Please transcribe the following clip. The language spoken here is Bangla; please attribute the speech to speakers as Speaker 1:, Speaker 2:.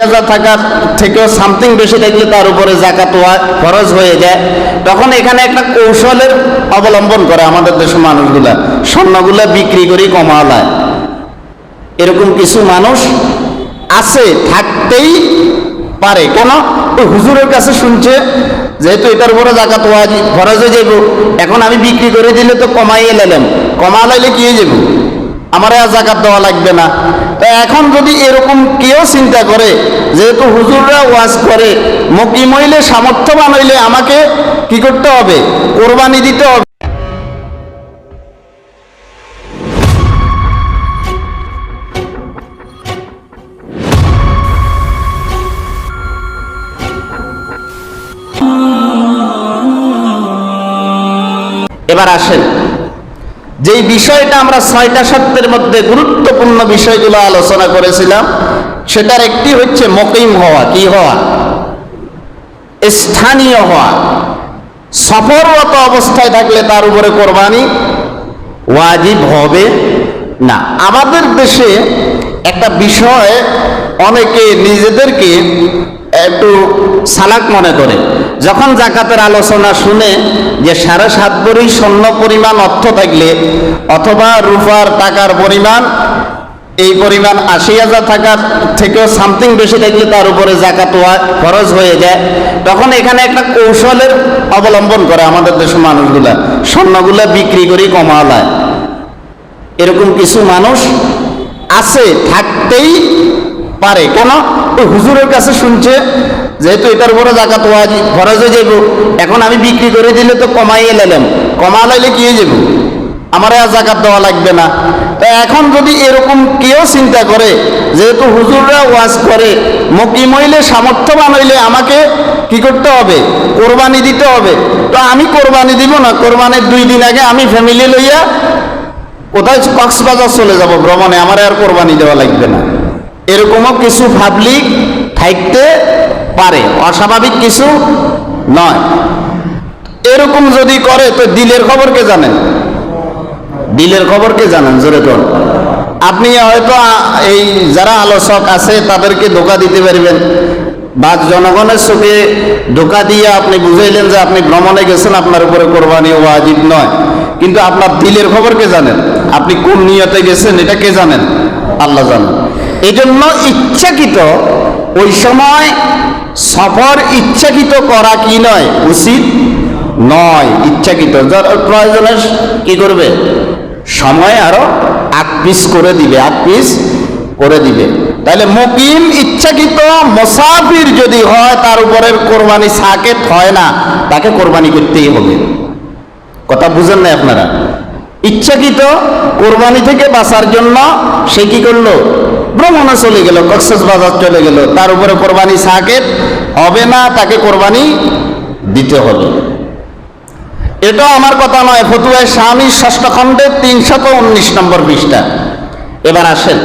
Speaker 1: টাকার থেকেও সামথিং বেশি থাকলে তার উপরে জাকাত খরচ হয়ে যায়। তখন এখানে একটা কৌশলের অবলম্বন করে আমাদের দেশের মানুষগুলা। স্বর্ণগুলা বিক্রি করে কমালায়। এরকম কিছু মানুষ আছে, থাকতেই পারে। কেন? ওই হুজুরের কাছে শুনছে, যেহেতু এটার উপরে জাকাত খরচ হয়ে যাইব, এখন আমি বিক্রি করে দিলে তো কমাইয়ে নিলাম কমা লাইলে কি যাব আমার আর জাকাত দেওয়া লাগবে না। তো এখন যদি এরকম কেউ চিন্তা করে, যেহেতু হুজুররা ওয়াজ করে, মকিম হইলে সামর্থ্যবান হইলে আমাকে কি করতে হবে? কোরবানি দিতে হবে। এবার আসেন। যেই বিষয়টা আমরা ছয়টা সত্যের মধ্যে গুরুত্বপূর্ণ বিষয়গুলো আলোচনা করেছিলাম, সেটার একটি হচ্ছে মকিম হওয়া। কি হওয়া? স্থানীয় হওয়া। সফররত অবস্থায় থাকলে তার উপরে কোরবানি ওয়াজিব হবে না। আমাদের দেশে একটা বিষয়, অনেকে নিজেদেরকে একটু সালাক মনে করে। যখন জাকাতের আলোচনা শুনে যে সাড়ে সাত বড়ি স্বর্ণ পরিমাণ অর্থ থাকলে, অথবা রুফার টাকার পরিমাণ, এই পরিমাণ আশি হাজার টাকার থেকেও সামথিং বেশি থাকলে তার উপরে জাকাত খরচ হয়ে যায়। তখন এখানে একটা কৌশলের অবলম্বন করে আমাদের দেশের মানুষগুলা। স্বর্ণগুলা বিক্রি করে কমালায়। এরকম কিছু মানুষ আছে, থাকতেই পারে। কেন? ওই হুজুরের কাছে শুনছে, যেহেতু এটার উপরে জাকাত ওয়াজি খরচ হয়ে যাইব, এখন আমি বিক্রি করে দিলে তো কমাইয়ে নিলাম কমা লাইলে কি হয়ে যাব আমার আর জাকাত দেওয়া লাগবে না। তো এখন যদি এরকম কেউ চিন্তা করে, যেহেতু হুজুররা ওয়াজ করে, মকিম হইলে সামর্থ্যবান হইলে আমাকে কি করতে হবে? কোরবানি দিতে হবে? তো আমি কোরবানি দিব না। কোরবানির দুই দিন আগে আমি ফ্যামিলি লইয়া কোথায় কক্সবাজার চলে যাব ভ্রমণে? আমার আর কোরবানি দেওয়া লাগবে না। এরকমও কিছু পাবলিক থাকতে পারে, অস্বাভাবিক কিছু নয়। এরকম যদি করে, তো দিলের খবর কে জানেন? দিলের খবর কে জানেন? জোরে কোন। আপনি হয়তো এই যারা আলোচক আছে, তাদেরকে ধোকা দিতে পারবেন। বা জনগণের চোখে ধোকা দিয়ে আপনি বুঝাইলেন যে আপনি ভ্রমণে গেছেন, আপনার উপরে কোরবানি ওয়াজিব নয়। কিন্তু আপনার দিলের খবর কে জানেন? আপনি কোন নিয়তে গেছেন, এটা কে জানেন? আল্লাহ জানেন। এই জন্য ইচ্ছাকৃত, ওই সময় সফর ইচ্ছাকৃত করা কি নয়? উচিত নয়। ইচ্ছাকৃত। প্রয়োজনে কি করবে? সময় আরও আকপিস করে দিবে আকপিস করে দিবে। তাহলে মুকিম, ইচ্ছাকৃত মোসাফির যদি হয়, তার উপরের কোরবানি সাকেত হয় না, তাকে কোরবানি করতেই হবে। কথা বুঝেন না আপনারা? ইচ্ছাকৃত কোরবানি থেকে বাঁচার জন্য সে কি করল? ভ্রমণে চলে গেল, কক্সেস বাজার চলে গেল। তার উপরে কোরবানি সাকেত হবে না, তাকে কোরবানি দিতে হবে। এটা আমার কথা নয়, ফতুয়ায় স্বামী ষষ্ঠ খণ্ডের তিনশত উনিশ নম্বর পৃষ্ঠা। এবার আসেন।